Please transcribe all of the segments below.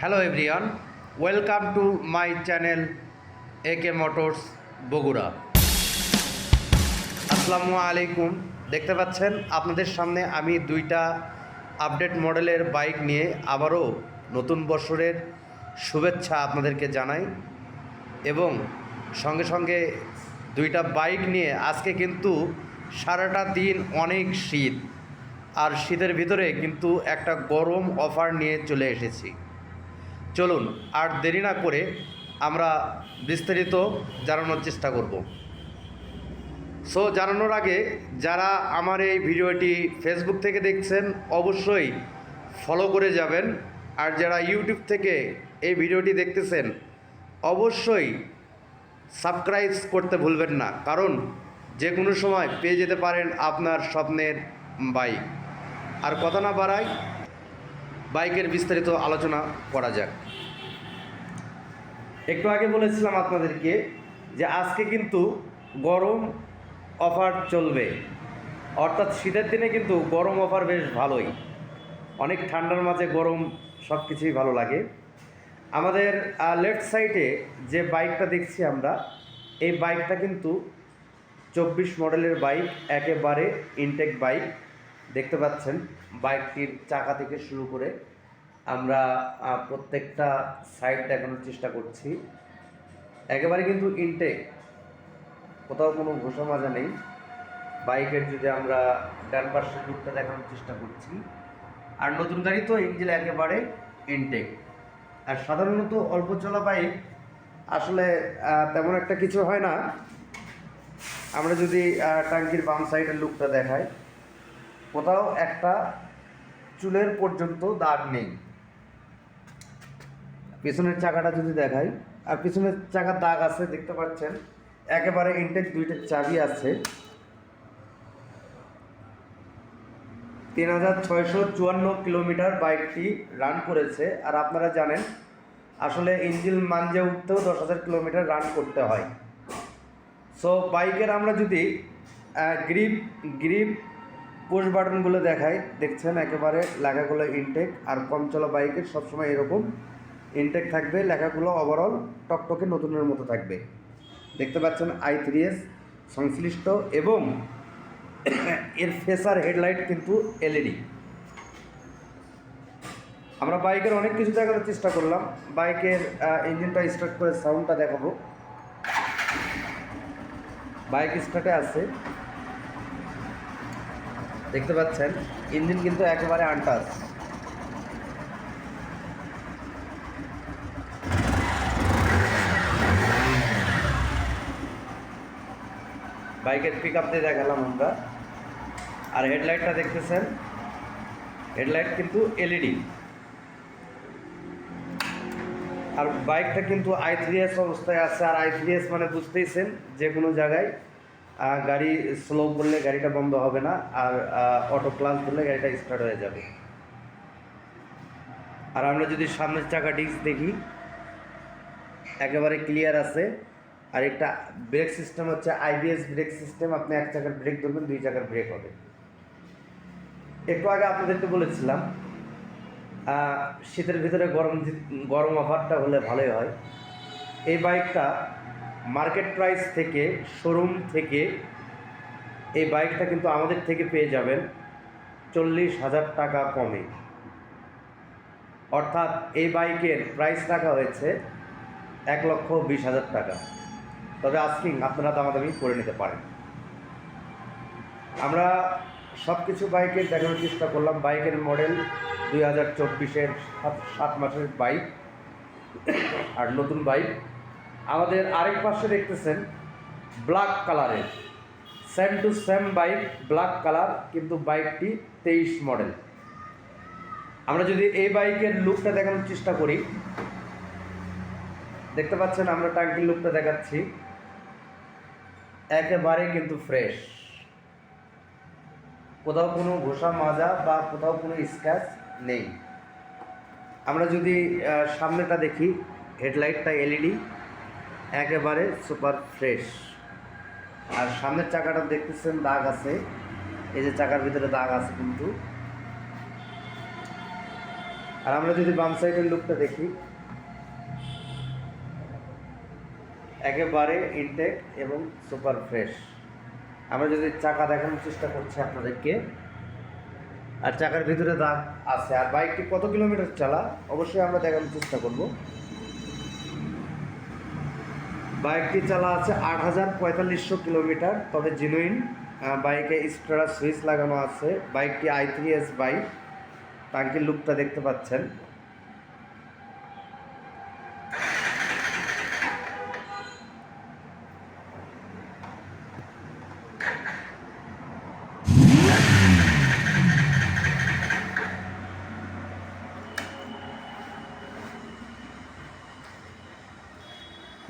Hello everyone welcome to my channel A K Motors Bogura আসসালামু আলাইকুম। দেখতে পাচ্ছেন, আপনাদের সামনে আমি দুইটা আপডেট মডেলের বাইক নিয়ে আবারও নতুন বছরের শুভেচ্ছা আপনাদেরকে জানাই এবং সঙ্গে সঙ্গে দুইটা বাইক নিয়ে আজকে কিন্তু সারাটা দিন অনেক শীত। আর শীতের ভিতরে কিন্তু একটা গরম অফার নিয়ে চলে এসেছি। চলুন আর দেরি না করে আমরা বিস্তারিত জানানোর চেষ্টা করব। সো জানানোর আগে যারা আমার এই ভিডিওটি ফেসবুক থেকে দেখছেন, অবশ্যই ফলো করে যাবেন। আর যারা ইউটিউব থেকে এই ভিডিওটি দেখতেছেন, অবশ্যই সাবস্ক্রাইব করতে ভুলবেন না। কারণ যে কোনো সময় পেয়ে যেতে পারেন আপনার স্বপ্নের বাইক আর কথা না বাড়াই বাইকের বিস্তারিত আলোচনা করা যাক। একটু আগে বলেছিলাম আপনাদেরকে যে আজকে কিন্তু গরম অফার চলবে। অর্থাৎ শীতের দিনে কিন্তু গরম অফার বেশ ভালোই। অনেক ঠান্ডার মাঝে গরম সব কিছুই ভালো লাগে। আমাদের লেফট সাইডে যে বাইকটা দেখছি আমরা, এই বাইকটা কিন্তু চব্বিশ মডেলের বাইক একেবারে ইনটেক বাইক দেখতে পাচ্ছেন, বাইকটির চাকা থেকে শুরু করে আমরা প্রত্যেকটা সাইড দেখানোর চেষ্টা করছি। একেবারে কিন্তু ইনটেক কোথাও কোনো ঘোষা মাজা নেই। বাইকের যদি আমরা ডান পাশের লুকটা দেখানোর চেষ্টা করছি। আর নতুন গাড়ি তো ইঞ্জিন একেবারে ইনটেক আর সাধারণত অল্প চলা বাইক আসলে তেমন একটা কিছু হয় না। আমরা যদি টাঙ্কির বাম সাইডের লুকটা দেখাই। কোথাও একটা চুলের পর্যন্ত দাগ নেই। পিছনের চাকাটা যদি দেখাই, আর পিছনের চাকার দাগ আছে, দেখতে পাচ্ছেন, একেবারে ইনটেক দুইটা চাবি আছে। তিন হাজার ছয়শো চুয়ান্ন কিলোমিটার বাইকটি রান করেছে, আর আপনারা জানেন, আসলে ইঞ্জিন মাঞ্জে উঠতেও দশ হাজার কিলোমিটার রান করতে হয়। সো বাইকের আমরা যদি গ্রিপ গ্রিপ পুশ বাটনগুলো দেখায় দেখছেন, একেবারে লেখাগুলো ইনটেক আর কম চলা বাইকের সবসময় এরকম ইনটেক থাকবে। লেখাগুলো ওভারঅল টকটকে নতুনের মতো থাকবে। দেখতে পাচ্ছেন আই থ্রি এস সংশ্লিষ্ট এবং এর ফেসার হেডলাইট কিন্তু এলইডি আমরা বাইকের অনেক কিছু দেখানোর চেষ্টা করলাম। বাইকের ইঞ্জিনটা স্টার্ট করে সাউন্ডটা দেখাবো। বাইক স্টার্টে আছে। দেখতে পাচ্ছেন, ইঞ্জিন কিন্তু একেবারে আনটাস বাইকের পিক আপ দিয়ে দেখালাম আমরা। আর হেডলাইটটা দেখতেছেন হেডলাইট কিন্তু এলইডি আর বাইকটা কিন্তু আই থ্রি এস অবস্থায় আছে, আর আই থ্রি এস মানে বুঝতেইছেন যে কোনো জায়গায় গাড়ি স্লো করলে গাড়িটা বন্ধ হবে না, আর অটো ক্লাস করলে গাড়িটা স্টার্ট হয়ে যাবে। আর আমরা যদি সামনের চাকা ডিস্ক দেখি, একেবারে ক্লিয়ার আছে, আর একটা ব্রেক সিস্টেম হচ্ছে আইবিএস ব্রেক সিস্টেম আপনি এক চাকার ব্রেক ধরবেন, দুই চাকার ব্রেক হবে। একটু আগে আপনাদেরকে বলেছিলাম শীতের ভিতরে গরম গরম অফারটা হলে ভালোই হয়। এই বাইকটা মার্কেট প্রাইস থেকে, শোরুম থেকে এই বাইকটা কিন্তু আমাদের থেকে পেয়ে যাবেন চল্লিশ হাজার টাকা কমে। অর্থাৎ এই বাইকের প্রাইস রাখা হয়েছে এক লক্ষ বিশ হাজার টাকা। তবে আস্কিং আপনারা দামাদামি করে নিতে পারেন। আমরা সব কিছু বাইকের দেখানোর চেষ্টা করলাম। বাইকের মডেল দুই হাজার চব্বিশের সাত সাত মাসের বাইক। আর নতুন বাইক আমাদের আরেক পাশে দেখতেছেন ব্ল্যাক কালারের same to same bike black colour কিন্তু বাইকটি তেইশ মডেল আমরা যদি এই বাইকের লুকটা দেখানোর চেষ্টা করি, দেখতে পাচ্ছেন আমরা টাঙ্কির লুকটা দেখাচ্ছি। একেবারে কিন্তু ফ্রেশ কোথাও কোনো ঘোষা মাজা বা কোথাও কোনো স্ক্র্যাচ নেই। আমরা যদি সামনেটা দেখি হেডলাইটটা এলইডি একেবারে সুপার ফ্রেশ। আর সামনের চাকাটা দেখতেছেন, দাগ আছে। এই যে চাকার ভিতরে দাগ আছে কিন্তু। আর আমরা যদি বাম সাইডের লুকটা দেখি, একেবারে ইনটেক এবং সুপার ফ্রেশ। আমরা যদি চাকা দেখানোর চেষ্টা করছি আপনাদেরকে, আর চাকার ভিতরে দাগ আছে। আর বাইকটি কত কিলোমিটার চালা, অবশ্যই আমরা দেখানোর চেষ্টা করব। বাইকটি চালা আছে আট হাজার পঁয়তাল্লিশশো কিলোমিটার, তবে জিনুইন বাইকে স্টারা সুইচ লাগানো আছে। বাইকটি আই থ্রি এস বাইক টাঙ্কির লুকটা দেখতে পাচ্ছেন?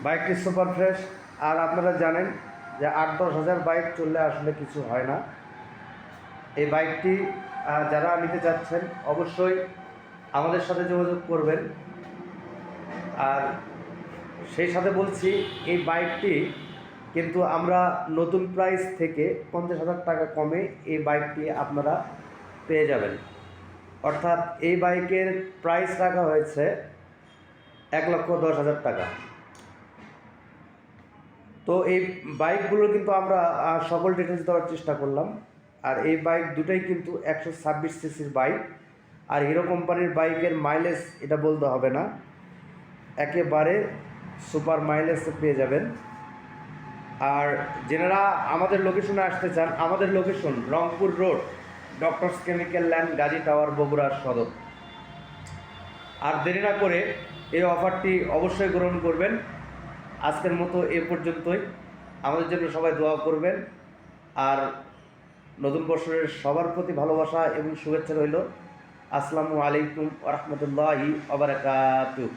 বাইকটি সুপার ফ্রেশ। আর আপনারা জানেন যে আট দশ হাজার বাইক চললে আসলে কিছু হয় না। এই বাইকটি যারা নিতে চাচ্ছেন অবশ্যই আমাদের সাথে যোগাযোগ করবেন। আর সেই সাথে বলছি, এই বাইকটি কিন্তু আমরা নতুন প্রাইস থেকে পঞ্চাশ হাজার টাকা কমে এই বাইকটি আপনারা পেয়ে যাবেন। অর্থাৎ এই বাইকের প্রাইস রাখা হয়েছে এক লক্ষ দশ হাজার টাকা। তো এই বাইকগুলো কিন্তু আমরা সকল ডিটেলস দেওয়ার চেষ্টা করলাম। আর এই বাইক দুটোই কিন্তু একশো ছাব্বিশ সিসির বাইক। আর হিরো কোম্পানির বাইকের মাইলেজ এটা বলতে হবে না। একেবারে সুপার মাইলেজ পেয়ে যাবেন। আর যেনারা আমাদের লোকেশনে আসতে চান, আমাদের location Rangpur road doctors chemical land Gazi tower বগুড়ার সদর। আর দেরি না করে এই অফারটি অবশ্যই গ্রহণ করবেন। আজকের মতো এ পর্যন্তই। আমাদের জন্য সবাই দোয়া করবেন। আর নতুন বছরের সবার প্রতি ভালোবাসা এবং শুভেচ্ছা রইল। আসসালামু আলাইকুম রহমতুল্লাহি আবরাকাতু